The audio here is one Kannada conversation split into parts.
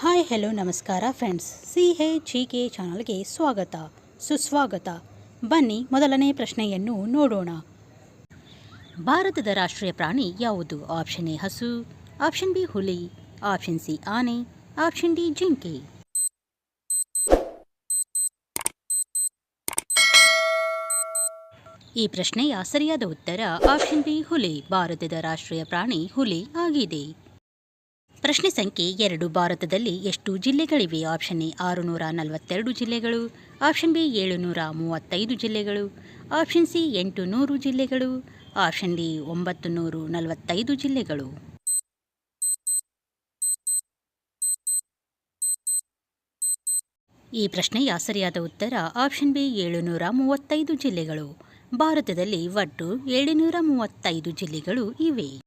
ಹಾಯ್, ಹೆಲೋ, ನಮಸ್ಕಾರ ಫ್ರೆಂಡ್ಸ್. ಸಿ ಹೆ ಜಿ ಕೆ ಚಾನಲ್ಗೆ ಸ್ವಾಗತ, ಸುಸ್ವಾಗತ. ಬನ್ನಿ ಮೊದಲನೇ ಪ್ರಶ್ನೆಯನ್ನು ನೋಡೋಣ. ಭಾರತದ ರಾಷ್ಟ್ರೀಯ ಪ್ರಾಣಿ ಯಾವುದು? ಆಪ್ಷನ್ ಎ ಹಸು, ಆಪ್ಷನ್ ಬಿ ಹುಲಿ, ಆಪ್ಷನ್ ಸಿ ಆನೆ, ಆಪ್ಷನ್ ಡಿ ಜಿಂಕೆ. ಈ ಪ್ರಶ್ನೆಯ ಸರಿಯಾದ ಉತ್ತರ ಆಪ್ಷನ್ ಬಿ ಹುಲಿ. ಭಾರತದ ರಾಷ್ಟ್ರೀಯ ಪ್ರಾಣಿ ಹುಲಿ ಆಗಿದೆ. ಪ್ರಶ್ನೆ ಸಂಖ್ಯೆ ಎರಡು ಭಾರತದಲ್ಲಿ ಎಷ್ಟು ಜಿಲ್ಲೆಗಳಿವೆ? ಆಪ್ಷನ್ ಎ ಆರುನೂರ ನಲವತ್ತೆರಡು ಜಿಲ್ಲೆಗಳು, ಆಪ್ಷನ್ ಬಿ ಏಳುನೂರ ಮೂವತ್ತೈದು ಜಿಲ್ಲೆಗಳು, ಆಪ್ಷನ್ ಸಿ ಎಂಟು ನೂರು ಜಿಲ್ಲೆಗಳು, ಆಪ್ಷನ್ ಡಿ ಒಂಬತ್ತು ನೂರು ನಲವತ್ತೈದು ಜಿಲ್ಲೆಗಳು. ಈ ಪ್ರಶ್ನೆಯ ಸರಿಯಾದ ಉತ್ತರ ಆಪ್ಷನ್ ಬಿ ಏಳುನೂರ ಮೂವತ್ತೈದು ಜಿಲ್ಲೆಗಳು. ಭಾರತದಲ್ಲಿ ಒಟ್ಟು ಏಳುನೂರ ಮೂವತ್ತೈದು ಜಿಲ್ಲೆಗಳು ಇವೆ.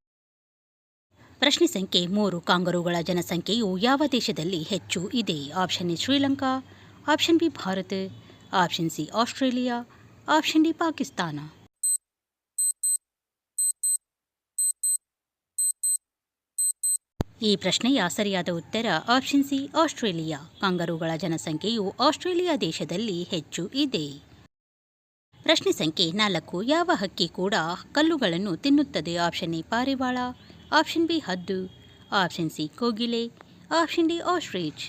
ಪ್ರಶ್ನೆ ಸಂಖ್ಯೆ ಮೂರು. ಕಾಂಗರುಗಳ ಜನಸಂಖ್ಯೆಯು ಯಾವ ದೇಶದಲ್ಲಿ ಹೆಚ್ಚು ಇದೆ? Option A Sri Lanka, option B Bharat, option C Australia, option D Pakistan. ಈ ಪ್ರಶ್ನೆಯ ಸರಿಯಾದ ಉತ್ತರ ಆಪ್ಷನ್ ಸಿ ಆಸ್ಟ್ರೇಲಿಯಾ. ಕಾಂಗರುಗಳ ಜನಸಂಖ್ಯೆಯು ಆಸ್ಟ್ರೇಲಿಯಾ ದೇಶದಲ್ಲಿ ಹೆಚ್ಚು ಇದೆ. ಪ್ರಶ್ನೆ ಸಂಖ್ಯೆ ನಾಲ್ಕು. ಯಾವ ಹಕ್ಕಿ ಕೂಡ ಕಲ್ಲುಗಳನ್ನು ತಿನ್ನುತ್ತದೆ? ಆಪ್ಷನ್ ಎ ಪಾರಿವಾಳ ಆಪ್ಷನ್ ಬಿ ಹದ್ದು ಆಪ್ಷನ್ ಸಿ ಕೋಗಿಲೆ ಆಪ್ಷನ್ ಡಿ ಆಸ್ಟ್ರಿಚ್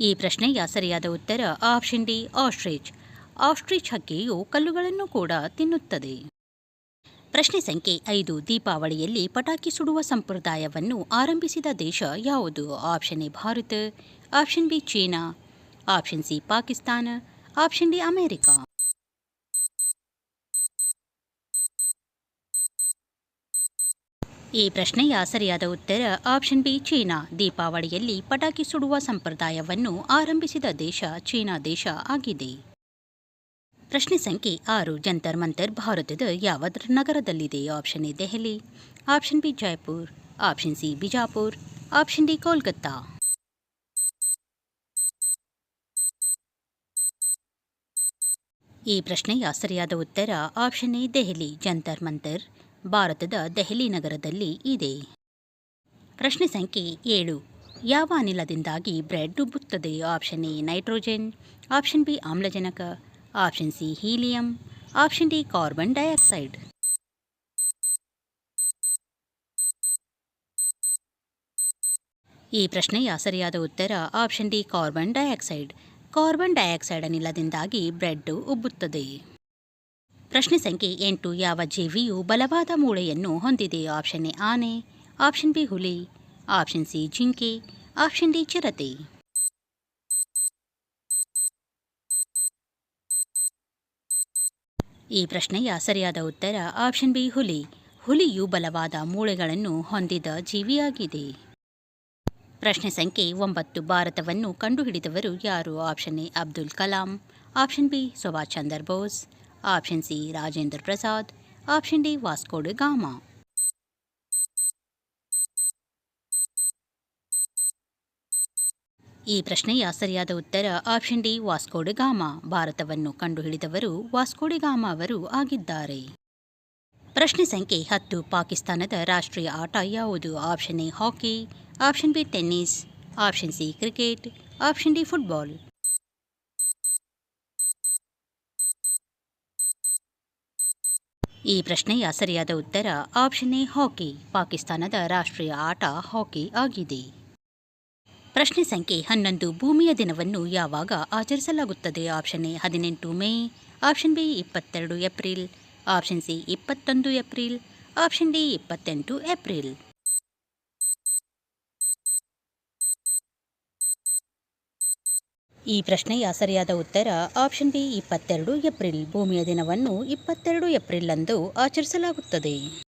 ಈ ಪ್ರಶ್ನೆಯ ಸರಿಯಾದ ಉತ್ತರ ಆಪ್ಷನ್ ಡಿ ಆಸ್ಟ್ರಿಚ್ ಆಸ್ಟ್ರಿಚ್ ಹಕ್ಕಿಯು ಕಲ್ಲುಗಳನ್ನು ಕೂಡ ತಿನ್ನುತ್ತದೆ. ಪ್ರಶ್ನೆ ಸಂಖ್ಯೆ ಐದು, ದೀಪಾವಳಿಯಲ್ಲಿ ಪಟಾಕಿ ಸುಡುವ ಸಂಪ್ರದಾಯವನ್ನು ಆರಂಭಿಸಿದ ದೇಶ ಯಾವುದು? Option A Bharat. Option B China. Option C Pakistan. Option D America. ಈ ಪ್ರಶ್ನೆಯ ಸರಿಯಾದ ಉತ್ತರ ಆಪ್ಷನ್ ಬಿ, ಚೀನಾ. ದೀಪಾವಳಿಯಲ್ಲಿ ಪಟಾಕಿ ಸುಡುವ ಸಂಪ್ರದಾಯವನ್ನು ಆರಂಭಿಸಿದ ದೇಶ ಚೀನಾ ದೇಶ ಆಗಿದೆ. ಪ್ರಶ್ನೆ ಸಂಖ್ಯೆ ಆರು, ಜಂತರ್ ಮಂತರ್ ಭಾರತದ ಯಾವ ನಗರದಲ್ಲಿದೆ? Option A, Delhi. Option B, Jaipur. Option C, Bijapur. Option D, Kolkata. ಈ ಪ್ರಶ್ನೆಯ ಸರಿಯಾದ ಉತ್ತರ ಆಪ್ಷನ್ ಎ, ದೆಹಲಿ. ಜಂತರ್ ಮಂತರ್. ಭಾರತದ ದೆಹಲಿ ನಗರದಲ್ಲಿ ಇದೆ. ಪ್ರಶ್ನೆ ಸಂಖ್ಯೆ ಏಳು. ಯಾವ ಅನಿಲದಿಂದಾಗಿ bread ಉಬ್ಬುತ್ತದೆ option A, nitrogen. Option B, ಆಮ್ಲಜನಕ. Option C, helium. Option D, carbon dioxide. ಈ ಪ್ರಶ್ನೆಯ ಸರಿಯಾದ ಉತ್ತರ option D, carbon dioxide. Carbon dioxide ಅನಿಲದಿಂದಾಗಿ bread ಉಬ್ಬುತ್ತದೆ ಪ್ರಶ್ನೆ ಸಂಖ್ಯೆ ಎಂಟು. ಯಾವ ಜೀವಿಯು ಬಲವಾದ ಮೂಳೆಯನ್ನು ಹೊಂದಿದೆ? ಆಪ್ಷನ್ ಎ ಆನೆ, ಆಪ್ಷನ್ ಬಿ ಹುಲಿ, ಆಪ್ಷನ್ ಸಿ ಜಿಂಕೆ, ಆಪ್ಷನ್ ಡಿ ಚಿರತೆ. ಈ ಪ್ರಶ್ನೆಯ ಸರಿಯಾದ ಉತ್ತರ ಆಪ್ಷನ್ ಬಿ ಹುಲಿ. ಹುಲಿಯು ಬಲವಾದ ಮೂಳೆಗಳನ್ನು ಹೊಂದಿದ ಜೀವಿಯಾಗಿದೆ. ಪ್ರಶ್ನೆ ಸಂಖ್ಯೆ ಒಂಬತ್ತು. ಭಾರತವನ್ನು ಕಂಡುಹಿಡಿದವರು ಯಾರು? Option A Abdul Kalam, option B Subhash Chandra Bose option C Rajendra Prasad, option D Vasco da Gama. ಈ ಪ್ರಶ್ನೆಯ ಸರಿಯಾದ ಉತ್ತರ ಆಪ್ಷನ್ ಡಿ ವಾಸ್ಕೋಡ್ ಗಾಮ. ಭಾರತವನ್ನು ಕಂಡುಹಿಡಿದವರು ವಾಸ್ಕೋಡಿ ಗಾಮ ಅವರು ಆಗಿದ್ದಾರೆ. ಪ್ರಶ್ನೆ ಸಂಖ್ಯೆ ಹತ್ತು, ಪಾಕಿಸ್ತಾನದ ರಾಷ್ಟ್ರೀಯ ಆಟ ಯಾವುದು? Option A hockey, option B tennis, option C cricket, option D football. ಈ ಪ್ರಶ್ನೆಯ ಸರಿಯಾದ ಉತ್ತರ ಆಪ್ಷನ್ ಎ, ಹಾಕಿ. ಪಾಕಿಸ್ತಾನದ ರಾಷ್ಟ್ರೀಯ ಆಟ ಹಾಕಿ ಆಗಿದೆ. ಪ್ರಶ್ನೆ ಸಂಖ್ಯೆ ಹನ್ನೊಂದು, ಭೂಮಿಯ ದಿನವನ್ನು ಯಾವಾಗ ಆಚರಿಸಲಾಗುತ್ತದೆ? ಆಪ್ಷನ್ ಎ, ಹದಿನೆಂಟು ಮೇ. ಆಪ್ಷನ್ ಬಿ, ಇಪ್ಪತ್ತೆರಡು ಏಪ್ರಿಲ್. ಆಪ್ಷನ್ ಸಿ, ಇಪ್ಪತ್ತೊಂದು ಏಪ್ರಿಲ್. ಆಪ್ಷನ್ ಡಿ, ಇಪ್ಪತ್ತೆಂಟು ಏಪ್ರಿಲ್. ಈ ಪ್ರಶ್ನೆಯ ಸರಿಯಾದ ಉತ್ತರ ಆಪ್ಷನ್ ಬಿ, ಇಪ್ಪತ್ತೆರಡು ಏಪ್ರಿಲ್. ಭೂಮಿಯ ದಿನವನ್ನು ಇಪ್ಪತ್ತೆರಡು ಏಪ್ರಿಲ್ ಅಂದು ಆಚರಿಸಲಾಗುತ್ತದೆ.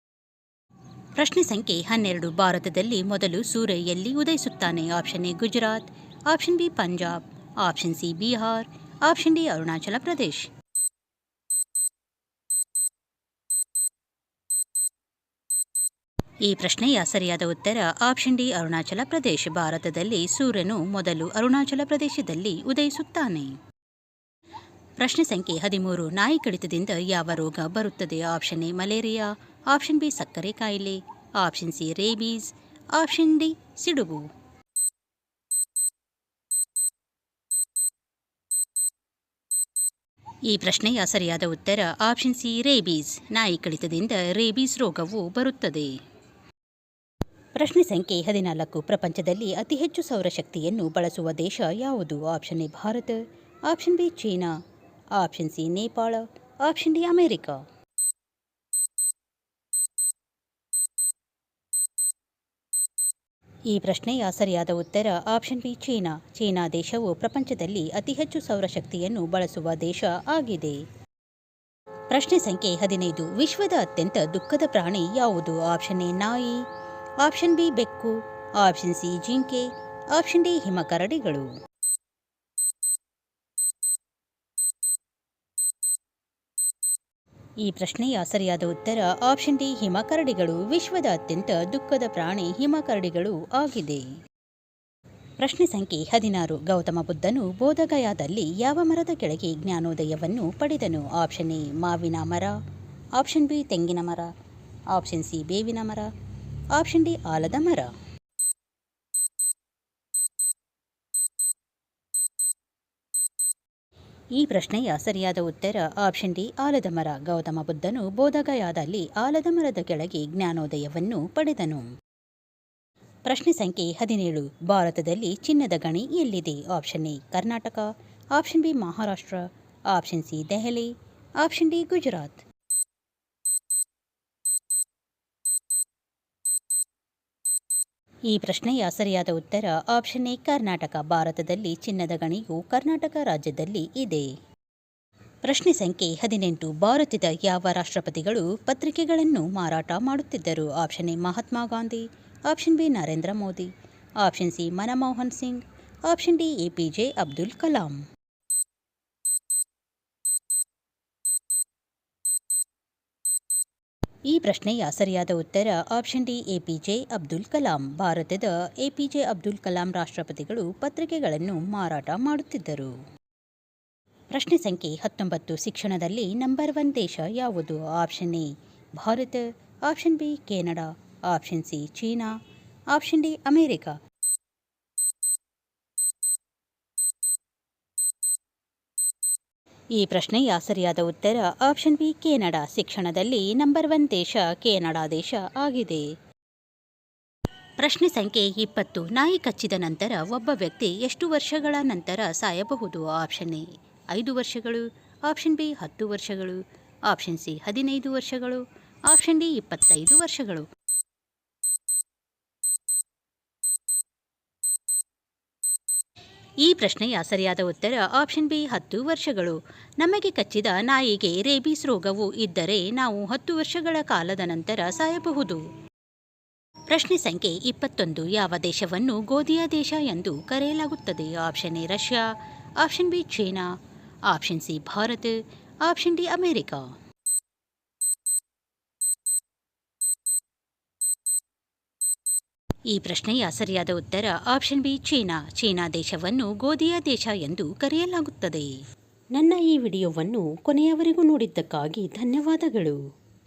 ಪ್ರಶ್ನೆ ಸಂಖ್ಯೆ ಹನ್ನೆರಡು. ಭಾರತದಲ್ಲಿ ಮೊದಲು ಸೂರ್ಯ ಎಲ್ಲಿ ಉದಯಿಸುತ್ತಾನೆ? Option A, Gujarat. Option B, Punjab. Option C, Bihar. Option D, Arunachal Pradesh. ಈ ಪ್ರಶ್ನೆಯ ಸರಿಯಾದ ಉತ್ತರ ಆಪ್ಷನ್ ಡಿ, ಅರುಣಾಚಲ ಪ್ರದೇಶ. ಭಾರತದಲ್ಲಿ ಸೂರ್ಯನು ಮೊದಲು ಅರುಣಾಚಲ ಪ್ರದೇಶದಲ್ಲಿ ಉದಯಿಸುತ್ತಾನೆ. ಪ್ರಶ್ನೆ ಸಂಖ್ಯೆ ಹದಿಮೂರು, ನಾಯಿ ಕಡಿತದಿಂದ ಯಾವ ರೋಗ ಬರುತ್ತದೆ? Option A, malaria. Option B, ಸಕ್ಕರೆ ಕಾಯಿಲೆ. Option C, rabies. Option D, ಸಿಡುಬು. ಈ ಪ್ರಶ್ನೆಯ ಸರಿಯಾದ ಉತ್ತರ ಆಪ್ಷನ್ ಸಿ, ರೇಬೀಸ್. ನಾಯಿ ಕಡಿತದಿಂದ ರೇಬೀಸ್ ರೋಗವು ಬರುತ್ತದೆ. ಪ್ರಶ್ನೆ ಸಂಖ್ಯೆ ಹದಿನಾಲ್ಕು. ಪ್ರಪಂಚದಲ್ಲಿ ಅತಿ ಹೆಚ್ಚು ಸೌರಶಕ್ತಿಯನ್ನು ಬಳಸುವ ದೇಶ ಯಾವುದು? Option A Bharat, option B China, option C Nepal, option D America. ಈ ಪ್ರಶ್ನೆಯ ಸರಿಯಾದ ಉತ್ತರ ಆಪ್ಷನ್ ಬಿ ಚೀನಾ. ಚೀನಾ ದೇಶವು ಪ್ರಪಂಚದಲ್ಲಿ ಅತಿ ಹೆಚ್ಚು ಸೌರಶಕ್ತಿಯನ್ನು ಬಳಸುವ ದೇಶ ಆಗಿದೆ. ಪ್ರಶ್ನೆ ಸಂಖ್ಯೆ ಹದಿನೈದು. ವಿಶ್ವದ ಅತ್ಯಂತ ದುಃಖದ ಪ್ರಾಣಿ ಯಾವುದು? ಆಪ್ಷನ್ ಎ ನಾಯಿ ಆಪ್ಷನ್ ಬಿ ಬೆಕ್ಕು, ಆಪ್ಷನ್ ಸಿ ಜಿಂಕೆ, ಆಪ್ಷನ್ ಡಿ ಹಿಮಕರಡಿಗಳು. ಈ ಪ್ರಶ್ನೆಯ ಸರಿಯಾದ ಉತ್ತರ ಆಪ್ಷನ್ ಡಿ ಹಿಮಕರಡಿಗಳು. ವಿಶ್ವದ ಅತ್ಯಂತ ದುಃಖದ ಪ್ರಾಣಿ ಹಿಮಕರಡಿಗಳು ಆಗಿದೆ. ಪ್ರಶ್ನೆ ಸಂಖ್ಯೆ ಹದಿನಾರು. ಗೌತಮ ಬುದ್ಧನು ಬೋಧಗಯಾದಲ್ಲಿ ಯಾವ ಮರದ ಕೆಳಗೆ ಜ್ಞಾನೋದಯವನ್ನು ಪಡೆದನು? ಆಪ್ಷನ್ ಎ ಮಾವಿನ ಮರ, ಆಪ್ಷನ್ ಬಿ ತೆಂಗಿನ ಮರ, ಆಪ್ಷನ್ ಸಿ ಬೇವಿನ ಮರ ಆಪ್ಷನ್ ಡಿ, ಆಲದ ಮರ. ಈ ಪ್ರಶ್ನೆಯ ಸರಿಯಾದ ಉತ್ತರ ಆಪ್ಷನ್ ಡಿ, ಆಲದ ಮರ. ಗೌತಮ ಬುದ್ಧನು ಬೋಧಗಯಾದಲ್ಲಿ ಆಲದ ಮರದ ಕೆಳಗೆ ಜ್ಞಾನೋದಯವನ್ನು ಪಡೆದನು. ಪ್ರಶ್ನೆ ಸಂಖ್ಯೆ ಹದಿನೇಳು, ಭಾರತದಲ್ಲಿ ಚಿನ್ನದ ಗಣಿ ಎಲ್ಲಿದೆ? Option A, Karnataka. Option B, Maharashtra. Option C, Delhi. Option D, Gujarat. ಈ ಪ್ರಶ್ನೆಯ ಸರಿಯಾದ ಉತ್ತರ ಆಪ್ಷನ್ ಎ, ಕರ್ನಾಟಕ. ಭಾರತದಲ್ಲಿ ಚಿನ್ನದ ಗಣಿಯು ಕರ್ನಾಟಕ ರಾಜ್ಯದಲ್ಲಿ ಇದೆ. ಪ್ರಶ್ನೆ ಸಂಖ್ಯೆ ಹದಿನೆಂಟು. ಭಾರತದ ಯಾವ ರಾಷ್ಟ್ರಪತಿಗಳು ಪತ್ರಿಕೆಗಳನ್ನು ಮಾರಾಟ ಮಾಡುತ್ತಿದ್ದರು? Option A, Mahatma Gandhi. Option B, Narendra Modi. Option C, Manmohan Singh. Option D, A P J, Abdul Kalam. ಈ ಪ್ರಶ್ನೆಯ ಸರಿಯಾದ ಉತ್ತರ option D APJ Abdul Kalam ಭಾರತದ ಎಪಿಜೆ ಅಬ್ದುಲ್ ಕಲಾಂ ರಾಷ್ಟ್ರಪತಿಗಳು ಪತ್ರಿಕೆಗಳನ್ನು ಮಾರಾಟ ಮಾಡುತ್ತಿದ್ದರು. ಪ್ರಶ್ನೆ ಸಂಖ್ಯೆ ಹತ್ತೊಂಬತ್ತು, ಶಿಕ್ಷಣದಲ್ಲಿ ನಂಬರ್ ಒನ್ ದೇಶ ಯಾವುದು? Option A Bharat. Option B Canada. Option C China. Option D America. ಈ ಪ್ರಶ್ನೆಯ ಸರಿಯಾದ ಉತ್ತರ ಆಪ್ಷನ್ ಬಿ, ಕೆನಡಾ. ಶಿಕ್ಷಣದಲ್ಲಿ ನಂಬರ್ ಒನ್ ದೇಶ, ಕೆನಡಾ ದೇಶ ಆಗಿದೆ. ಪ್ರಶ್ನೆ ಸಂಖ್ಯೆ ಇಪ್ಪತ್ತು. ನಾಯಿ ಕಚ್ಚಿದ ನಂತರ ಒಬ್ಬ ವ್ಯಕ್ತಿ ಎಷ್ಟು ವರ್ಷಗಳ ನಂತರ ಸಾಯಬಹುದು? ಆಪ್ಷನ್ ಎ, ಐದು ವರ್ಷಗಳು. ಆಪ್ಷನ್ ಬಿ, ಹತ್ತು ವರ್ಷಗಳು. ಆಪ್ಷನ್ ಸಿ, ಹದಿನೈದು ವರ್ಷಗಳು. ಆಪ್ಷನ್ ಡಿ, ಇಪ್ಪತ್ತೈದು ವರ್ಷಗಳು. ಈ ಪ್ರಶ್ನೆಯ ಸರಿಯಾದ ಉತ್ತರ ಆಪ್ಷನ್ ಬಿ ಹತ್ತು ವರ್ಷಗಳು. ನಮಗೆ ಕಚ್ಚಿದ ನಾಯಿಗೆ ರೇಬೀಸ್ ರೋಗವು ಇದ್ದರೆ ನಾವು ಹತ್ತು ವರ್ಷಗಳ ಕಾಲದ ನಂತರ ಸಾಯಬಹುದು. ಪ್ರಶ್ನೆ ಸಂಖ್ಯೆ ಇಪ್ಪತ್ತೊಂದು, ಯಾವ ದೇಶವನ್ನು ಗೋಧಿಯ ದೇಶ ಎಂದು ಕರೆಯಲಾಗುತ್ತದೆ? Option A Russia. Option B China. Option C Bharat. Option D America. ಈ ಪ್ರಶ್ನೆಯ ಸರಿಯಾದ ಉತ್ತರ ಆಪ್ಷನ್ ಬಿ, ಚೀನಾ. ಚೀನಾ ದೇಶವನ್ನು ಗೋಧಿಯ ದೇಶ ಎಂದು ಕರೆಯಲಾಗುತ್ತದೆ. ನನ್ನ ಈ ವಿಡಿಯೋವನ್ನು ಕೊನೆಯವರೆಗೂ ನೋಡಿದ್ದಕ್ಕಾಗಿ ಧನ್ಯವಾದಗಳು.